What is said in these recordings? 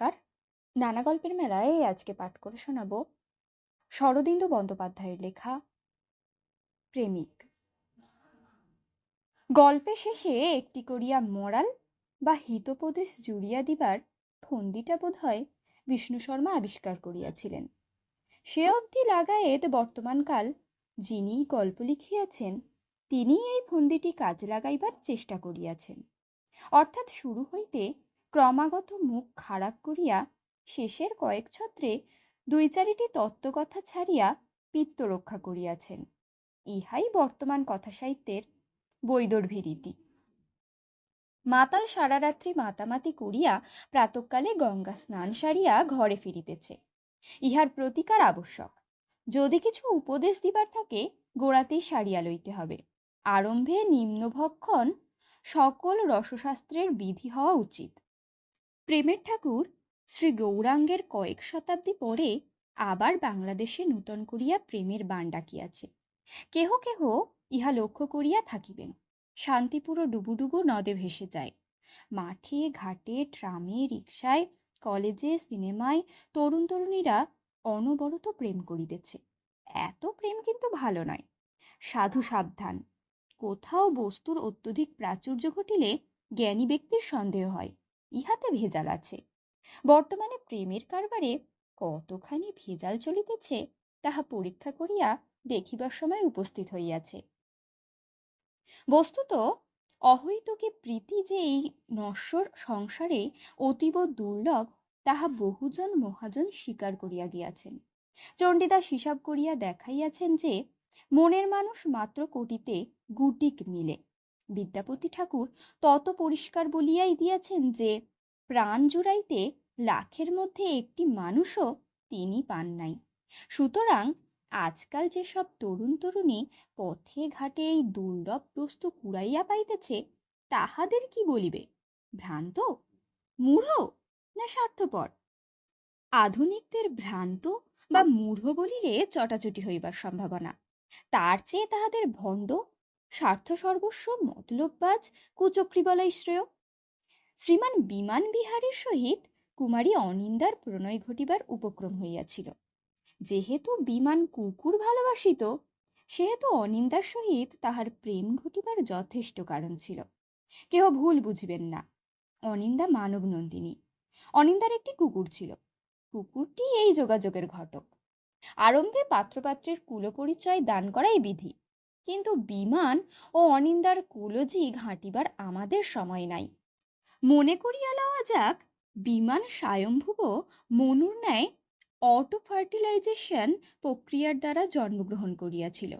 নমস্কার নানা গল্পের মেলায় আজকে পাঠ করে শোনাব শরদিন্দু বন্দ্যোপাধ্যায়ের লেখা প্রেমিক। গল্পের শেষে একটি করিয়া মরাল বা হিতোপদেশ জুড়িয়া দিবার ফন্দিটা বোধ হয় বিষ্ণু শর্মা আবিষ্কার করিয়াছিলেন। সে অবধি লাগায়েত বর্তমানকাল যিনি গল্প লিখিয়াছেন তিনি এই ফন্দিটি কাজে লাগাইবার চেষ্টা করিয়াছেন। অর্থাৎ শুরু হইতে ক্রমাগত মুখ খারাপ করিয়া শেষের কয়েক ছত্রে দুই চারিটি তত্ত্বকথা ছাড়িয়া পিত্ত রক্ষা করিয়াছেন। ইহাই বর্তমান কথা সাহিত্যের বৈদর্ভী রীতি মাতাল সারা রাত্রি মাতামাতি করিয়া প্রাতকালে গঙ্গা স্নান সারিয়া ঘরে ফিরিতেছে। ইহার প্রতিকার আবশ্যক। যদি কিছু উপদেশ দিবার থাকে, গোড়াতেই সারিয়া লইতে হবে। আরম্ভে নিম্নভক্ষণ সকল রসশাস্ত্রের বিধি হওয়া উচিত। প্রেমের ঠাকুর শ্রী গৌরাঙ্গের কয়েক শতাব্দী পরে আবার বাংলাদেশে নূতন করিয়া প্রেমের বান ডাকিয়াছে। কেহ কেহ ইহা লক্ষ্য করিয়া থাকিবেন। শান্তিপুর ডুবুডুবু নদে ভেসে যায়। মাঠে, ঘাটে, ট্রামে, রিকশায়, কলেজে, সিনেমায় তরুণ তরুণীরা অনবরত প্রেম করিতেছে। এত প্রেম কিন্তু ভালো নয়। সাধু সাবধান। কোথাও বস্তুর অত্যধিক প্রাচুর্য ঘটিলে জ্ঞানী ব্যক্তির সন্দেহ হয়। ইহাতে ভেজাল আছে। বর্তমানে প্রেমের কারবারে কতখানি ভেজাল চলিতেছে, তাহা পরীক্ষা করিয়া দেখিবার সময় উপস্থিত হইয়াছে। বস্তুত অহৈতুকে প্রীতি যে এই নশ্বর সংসারে অতীব দুর্লভ, তাহা বহুজন মহাজন স্বীকার করিয়া গিয়াছেন। চণ্ডীদাস হিসাব করিয়া দেখাইয়াছেন যে, মনের মানুষ মাত্র কোটিতে গুটিক মিলে। বিদ্যাপতি ঠাকুর তত পরিষ্কার বলিয়াই দিয়াছেন যে, প্রাণ জুড়াইতে লাখের মধ্যে একটি মানুষও তিনি পান নাই। সুতরাং আজকাল যেসব তরুণ তরুণী পথে ঘাটে এই দুর্লভ বস্তু কুড়াইয়া পাইতেছে, তাহাদের কি বলিবে? ভ্রান্ত? মূঢ়? না স্বার্থপর? আধুনিকদের ভ্রান্ত বা মূঢ় বলিলে চটাচটি হইবার সম্ভাবনা। তার চেয়ে তাহাদের ভণ্ড স্বার্থ সর্বস্ব, মতলববাজ কুচক্রী বলাই শ্রেয়। শ্রীমান বিমান বিহারের সহিত কুমারী অনিন্দার প্রণয় ঘটিবার উপক্রম হইয়াছিল। যেহেতু বিমান কুকুর ভালোবাসিত, সেহেতু অনিন্দার সহিত তাহার প্রেম ঘটিবার যথেষ্ট কারণ ছিল। কেহ ভুল বুঝিবেন না। অনিন্দা মানব নন্দিনী। অনিন্দার একটি কুকুর ছিল। কুকুরটি এই যোগাযোগের ঘটক। আরম্ভে পাত্রপাত্রের কুলপরিচয় দান করাই বিধি। কিন্তু বিমান ও অনিন্দার কুলজি ঘাঁটিবার আমাদের সময় নাই। মনে করিয়া লওয়া যাক, বিমান স্বয়ম্ভুব মনুর ন্যায় অটো ফার্টিলাইজেশন প্রক্রিয়ার দ্বারা জন্মগ্রহণ করিয়াছিল।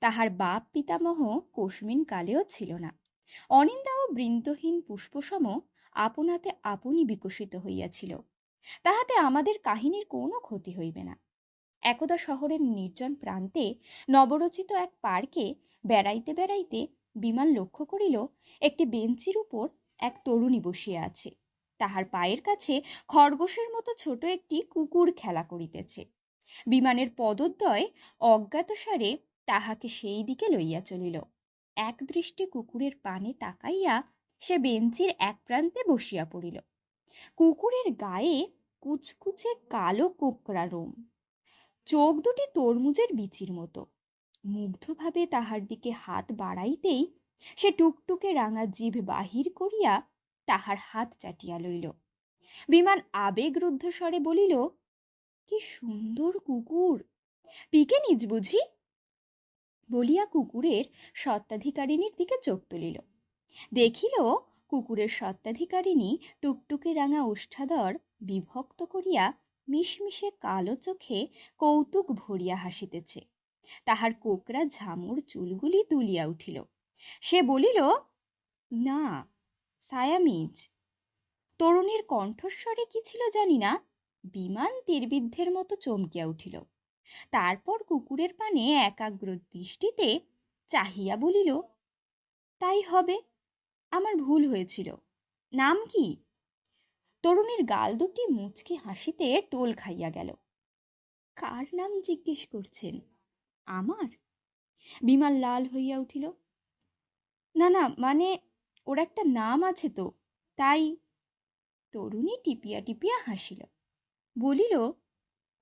তাহার বাপ পিতামহ কোশমিন কালেও ছিল না। অনিন্দা ও বৃন্দহীন পুষ্পসম আপনাতে আপনি বিকশিত হইয়াছিল। তাহাতে আমাদের কাহিনীর কোনো ক্ষতি হইবে না। একদা শহরের নির্জন প্রান্তে নবরচিত এক পার্কে বেড়াইতে বেড়াইতে বিমান লক্ষ্য করিল, একটি বেঞ্চির উপর এক তরুণী বসিয়া আছে। তাহার পায়ের কাছে খরগোশের মতো ছোট একটি কুকুর খেলা করিতেছে। বিমানের পদদ্বয় অজ্ঞাতসারে তাহাকে সেই দিকে লইয়া চলিল। এক দৃষ্টি কুকুরের পানে তাকাইয়া সে বেঞ্চির এক প্রান্তে বসিয়া পড়িল। কুকুরের গায়ে কুচকুচে কালো কোকড়া রোম। চোখ দুটি তরমুজের বিচির মতো। মুগ্ধভাবে তাহার দিকে হাত বাড়াইতেই সে টুকটুকে রাঙা জিভ বাহির করিয়া তাহার হাত চাটিয়া লইল। বিমান আবেগরুদ্ধ স্বরে বলিল, কি সুন্দর কুকুর! পিকে নিজ বুঝি? বলিয়া কুকুরের সত্ত্বাধিকারিণীর দিকে চোখ তুলিল। দেখিল, কুকুরের সত্ত্বাধিকারিণী টুকটুকে রাঙা ওষ্ঠাধর বিভক্ত করিয়া মিশমিশে কালো চোখে কৌতুক ভরিয়া হাসিতেছে। তাহার কোকরা ঝামুর চুলগুলি তুলিয়া উঠিল। সে বলিল, না, সায়ামিজ, তরুণীর কণ্ঠস্বরে কি ছিল জানি না, বিমান তীরবিদ্ধের মতো চমকিয়া উঠিল। তারপর কুকুরের পানে একাগ্র দৃষ্টিতে চাহিয়া বলিল, তাই হবে, আমার ভুল হয়েছিল। নাম কি? তরুণীর গাল দুটি মুচকি হাসিতে টোল খাইয়া গেল। কার নাম জিজ্ঞেস করছেন? আমার? বিমান লাল হইয়া উঠিল। না না মানে ওর একটা নাম আছে তো, তাই তরুণী টিপিয়া টিপিয়া হাসিল। বলিল,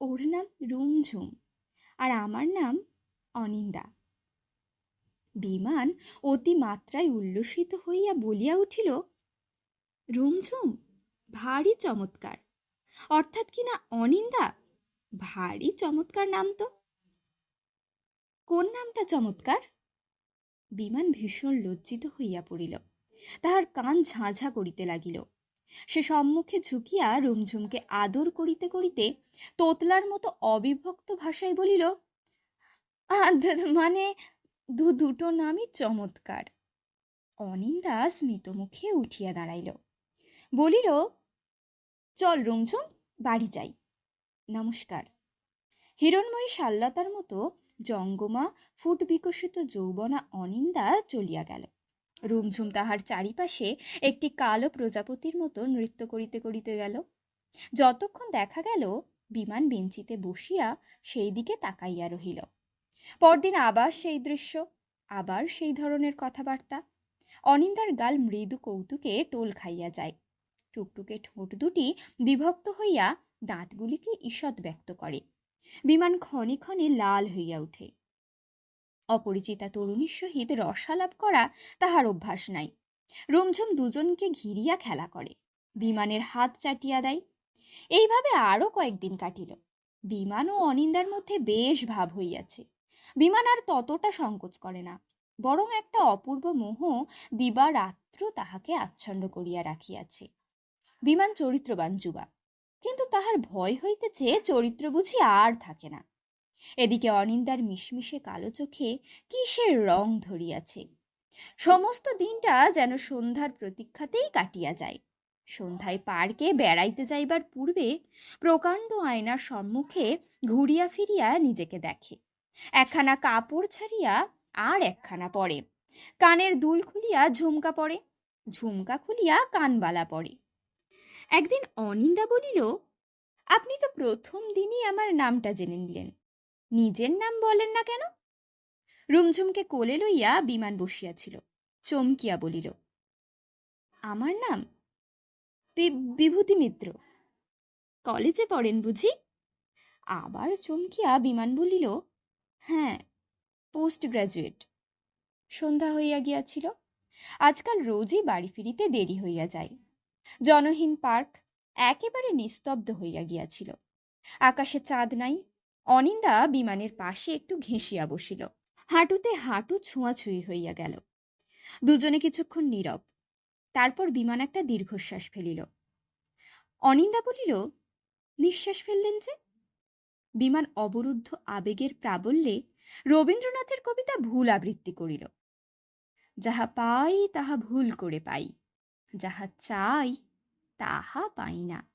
ওর নাম রুমঝুম আর আমার নাম অনিন্দা। বিমান অতি মাত্রায় উল্লসিত হইয়া বলিয়া উঠিল, রুমঝুম? ভারী চমৎকার। অর্থাৎ কিনা অনিন্দা? ভারী চমৎকার নাম তো। কোন নামটা চমৎকার? বিমান ভীষণ লজ্জিত হইয়া পড়িল। তাহার কান ঝাঁঝা করিতে লাগিল। সে সম্মুখে ঝুঁকিয়া রুমঝুমকে আদর করিতে করিতে তোতলার মতো অবিভক্ত ভাষায় বলিল মানে দু দুটো নামই চমৎকার। অনিন্দা স্মিত মুখে উঠিয়া দাঁড়াইল। বলিল চল রুমঝুম, বাড়ি যাই। নমস্কার। হিরণময়ী শাল্লতার মতো জঙ্গমা ফুট বিকশিত যৌবনা অনিন্দা চলিয়া গেল। রুমঝুম তাহার চারিপাশে একটি কালো প্রজাপতির মতো নৃত্য করিতে করিতে গেল। যতক্ষণ দেখা গেল, বিমান বেঞ্চিতে বসিয়া সেই দিকে তাকাইয়া রহিল। পরদিন আবার সেই দৃশ্য, আবার সেই ধরনের কথাবার্তা। অনিন্দার গাল মৃদু কৌতুকে টোল খাইয়া যায়। টুকটুকে ঠোঁট দুটি বিভক্ত হইয়া দাঁতগুলিকে ঈষৎ ব্যক্ত করে। বিমান ক্ষণে ক্ষণে লাল হইয়া ওঠে। অপরিচিতা তরুণীর সহিত রসালাপ করা তাহার অভ্যাস নাই। রুমঝুম দুজনকে ঘিরিয়া খেলা করে। বিমানের হাত চাটিয়া দেয়। এইভাবে আরও কয়েকদিন কাটিল। বিমান ও অনিন্দার মধ্যে বেশ ভাব হইয়াছে। বিমান আর ততটা সংকোচ করে না। বরং একটা অপূর্ব মোহ দিবা রাত্র তাহাকে আচ্ছন্ন করিয়া রাখিয়াছে। বিমান চরিত্রবান যুবা। কিন্তু তাহার ভয় হইতেছে চরিত্র বুঝি আর থাকে না। এদিকে অনিন্দার মিশমিশে কালো চোখে কিসের রং ধরিয়াছে। সমস্ত দিনটা যেন সন্ধ্যার প্রতীক্ষাতেই কাটিয়া যায়। সন্ধ্যায় পার্কে বেড়াইতে যাইবার পূর্বে প্রকাণ্ড আয়নার সম্মুখে ঘুরিয়া ফিরিয়া নিজেকে দেখে। একখানা কাপড় ছাড়িয়া আর একখানা পরে। কানের দুল খুলিয়া ঝুমকা পরে। ঝুমকা খুলিয়া কানবালা পরে। একদিন অনিন্দা বলিল, আপনি তো প্রথম দিনই আমার নামটা জেনে নিলেন। নিজের নাম বলেন না কেন? রুমঝুমকে কোলে লইয়া বিমান বসিয়াছিল। চমকিয়া বলিল, আমার নাম বিভূতি মিত্র। কলেজে পড়েন বুঝি? আবার চমকিয়া বিমান বলিল হ্যাঁ পোস্ট গ্র্যাজুয়েট সন্ধ্যা হইয়া গিয়াছিল। আজকাল রোজই বাড়ি ফিরিতে দেরি হইয়া যায়। জনহীন পার্ক একেবারে নিস্তব্ধ হইয়া গিয়াছিল। আকাশে চাঁদ নাই, অনিন্দা বিমানের পাশে একটু ঘেঁষিয়া বসিল। হাঁটুতে হাঁটু ছোঁয়াছুঁই হইয়া গেল। দুজনে কিছুক্ষণ নীরব। তারপর বিমান একটা দীর্ঘশ্বাস ফেলিল। অনিন্দা বলিল, নিঃশ্বাস ফেললেন যে? বিমান অবরুদ্ধ আবেগের প্রাবল্যে রবীন্দ্রনাথের কবিতা ভুল আবৃত্তি করিল। যাহা পাই, তাহা ভুল করে পাই। যাহা চাই, তাহা পাই না।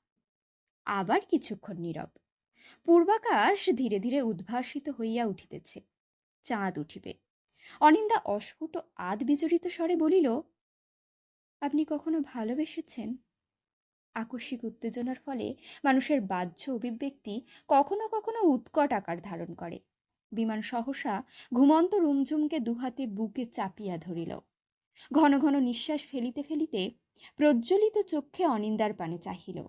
আবার কিছুক্ষণ নীরব। পূর্বাকাশ ধীরে ধীরে উদ্ভাসিত হইয়া উঠিতেছে। চাঁদ উঠিবে। অনিন্দা অস্ফুট আদ বিজড়িত স্বরে বলিল, আপনি কখনো ভালোবেসেছেন? আকস্মিক উত্তেজনার ফলে মানুষের বাহ্য অভিব্যক্তি কখনো কখনো উৎকট আকার ধারণ করে। বিমান সহসা ঘুমন্ত রুমঝুমকে দুহাতে বুকে চাপিয়া ধরিল। ঘন ঘন নিঃশ্বাস ফেলিতে ফেলিতে প্রজ্বলিত চক্ষে অনিন্দার পানে চাহিল।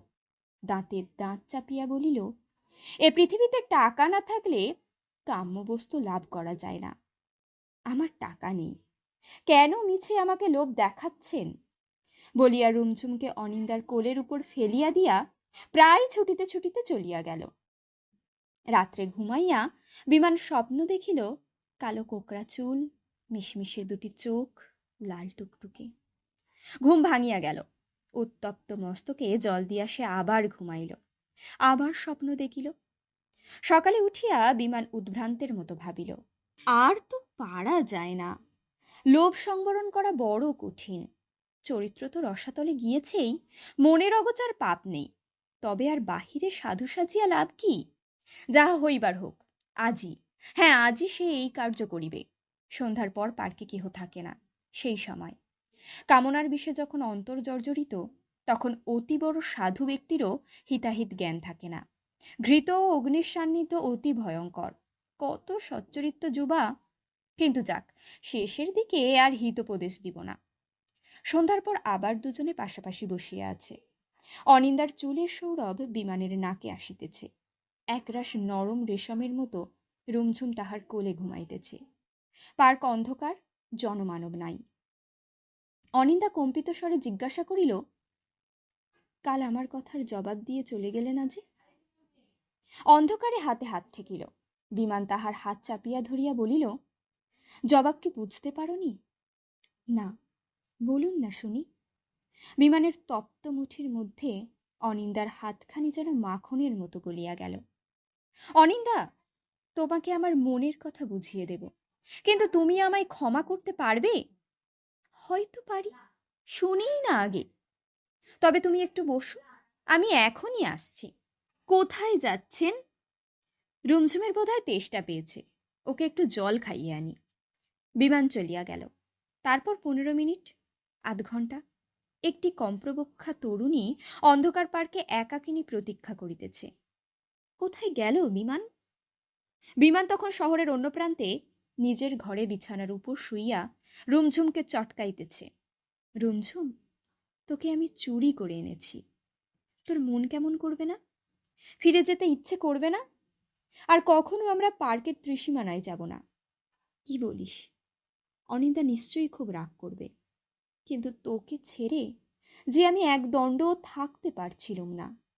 দাঁতের দাঁত চাপিয়া বলিল, এ পৃথিবীতে টাকা না থাকলে কাম্য বস্তু লাভ করা যায় না। আমার টাকা নেই। কেন মিছে আমাকে লোভ দেখাচ্ছেন? বলিয়া রুমঝুমকে অনিন্দার কোলের উপর ফেলিয়া দিয়া প্রায় ছুটিতে ছুটিতে চলিয়া গেল। রাত্রে ঘুমাইয়া বিমান স্বপ্ন দেখিল, কালো কোকড়া চুল, মিশমিশে দুটি চোখ, লাল টুকটুকে। ঘুম ভাঙিয়া গেল। উত্তপ্ত মস্তকে জল দিয়া সে আবার ঘুমাইল। আবার স্বপ্ন দেখিল। সকালে উঠিয়া বিমান উদ্ভ্রান্তের মতো ভাবিল, আর তো পারা যায় না। লোভ সংবরণ করা বড় কঠিন। চরিত্র তো রসাতলে গিয়েছেই, মনের অগোচর পাপ নেই। তবে আর বাহিরে সাধু সাজিয়া লাভ কি? যাহা হইবার হোক আজই হ্যাঁ আজই সে এই কার্য করিবে। সন্ধ্যার পর পার্কে কেহ থাকে না, সেই সময়। কামনার বিষে যখন অন্তর জর্জরিত তখন অতি বড় সাধু ব্যক্তিরও হিতাহিত জ্ঞান থাকে না। ঘৃত ও অগ্নির সান্নিধ্য অতি ভয়ঙ্কর। কত সচ্চরিত্র যুবা। কিন্তু যাক, শেষের দিকে আর হিতোপদেশ দিব না। সন্ধ্যার পর আবার দুজনে পাশাপাশি বসিয়া আছে। অনিন্দার চুলের সৌরভ বিমানের নাকে আসিতেছে। একরাশ নরম রেশমের মতো রুমঝুম তাহার কোলে ঘুমাইতেছে। পার্ক অন্ধকার, জনমানব নাই। অনিন্দা কম্পিত স্বরে জিজ্ঞাসা করিল, কাল আমার কথার জবাব দিয়ে চলে গেলে না যে? অন্ধকারে হাতে হাত ঠেকিল। বিমান তাহার হাত চাপিয়া ধরিয়া বলিল, জবাব কি বুঝতে পারনি? না, বলুন না শুনি। বিমানের তপ্ত মুঠির মধ্যে অনিন্দার হাতখানি যেন মাখনের মতো গলিয়া গেল। অনিন্দা, তোমাকে আমার মনের কথা বুঝিয়ে দেব। কিন্তু তুমি আমায় ক্ষমা করতে পারবে? হয়তো পারি। শুনেই না আগে। তবে তুমি একটু বসো। আমি এখনই আসছি। কোথায় যাচ্ছেন? রুমঝুমের বোধহয় তেষ্টা পেয়েছে। ওকে একটু জল খাইয়ে আনি। বিমান চলিয়া গেল। তারপর পনেরো মিনিট, আধ ঘণ্টা একটি কম্প্রবক্ষা তরুণী অন্ধকার পার্কে একাকিনী প্রতীক্ষা করিতেছে। কোথায় গেল বিমান? বিমান তখন শহরের অন্য প্রান্তে নিজের ঘরে বিছানার উপর শুইয়া রুমঝুমকে চটকাইতেছে। রুমঝুম, তোকে আমি চুরি করে এনেছি। তোর মন কেমন করবে না? ফিরে যেতে ইচ্ছে করবে না? আর কখনো আমরা পার্কের ত্রিসীমানায় যাব না? কি বলিস? অনিন্দা নিশ্চয়ই খুব রাগ করবে। কিন্তু তোকে ছেড়ে যে আমি এক দণ্ডও থাকতে পারছিলুম না।